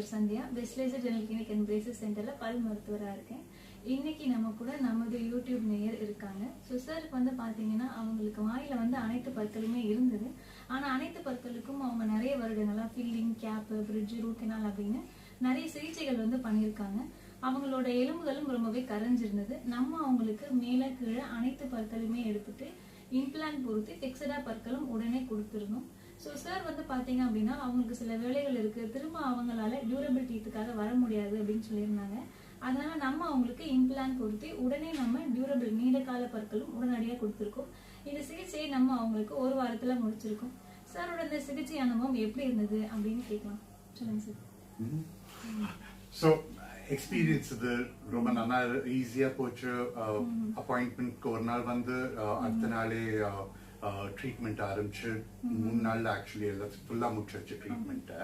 மருத்துவர் Sandhya best laser general clinic and braces சென்டரில் பல் மருத்துவராக இருக்கேன். இன்னைக்கு நம்ம கூட நமது யூடியூப் நேயர் இருக்காங்க. ஸோ சாருக்கு வந்து பார்த்தீங்கன்னா அவங்களுக்கு வாயில் வந்து அனைத்து பற்களுமே இருந்தது. ஆனால் அனைத்து பற்களுக்கும் அவங்க நிறைய வருடங்களாக filling cap bridge root canal அப்படின்னு நிறைய சிகிச்சைகள் வந்து பண்ணியிருக்காங்க. அவங்களோட எலும்புகளும் ரொம்பவே கரைஞ்சிருந்தது. நம்ம அவங்களுக்கு மேலே கீழே அனைத்து பற்களுமே எடுத்துட்டு இம்ப்ளான்ட் பொறுத்து ஃபிக்ஸடாக பற்களும் உடனே கொடுத்துருந்தோம் ஸோ சார் வந்து பாத்தீங்க அப்படின்னா அவங்களுக்கு சில வேலைகள் இருக்கு. திரும்ப அவங்களால டியூரபிள் டீத்துக்காக வர முடியாது அப்படின்னு சொல்லியிருந்தாங்க. அதனால நம்ம அவங்களுக்கு இம்ப்ளான்ட் பொருத்தி உடனே நம்ம டியூரபிள் நீண்ட கால பற்களும் உடனடியாக கொடுத்துருக்கோம். இந்த சிகிச்சையை நம்ம அவங்களுக்கு ஒரு வாரத்துல முடிச்சிருக்கோம். சாரோட இந்த சிகிச்சை அனுபவம் எப்படி இருந்தது அப்படின்னு கேட்கலாம். சொல்லுங்க சார் ஸோ எக்ஸ்பீரியன்ஸ் இது ரொம்ப நல்லா ஈஸியா போச்சு. அப்பாயின்மெண்ட்க்கு ஒரு நாள் வந்து அடுத்த நாளே Uh, ட்ரீட்மெண்ட் ஆரம்பிச்சு மூணு நாள்ல ஆக்சுவலி எல்லாம் ஃபுல்லா முடிச்சாச்சு ட்ரீட்மெண்ட்டை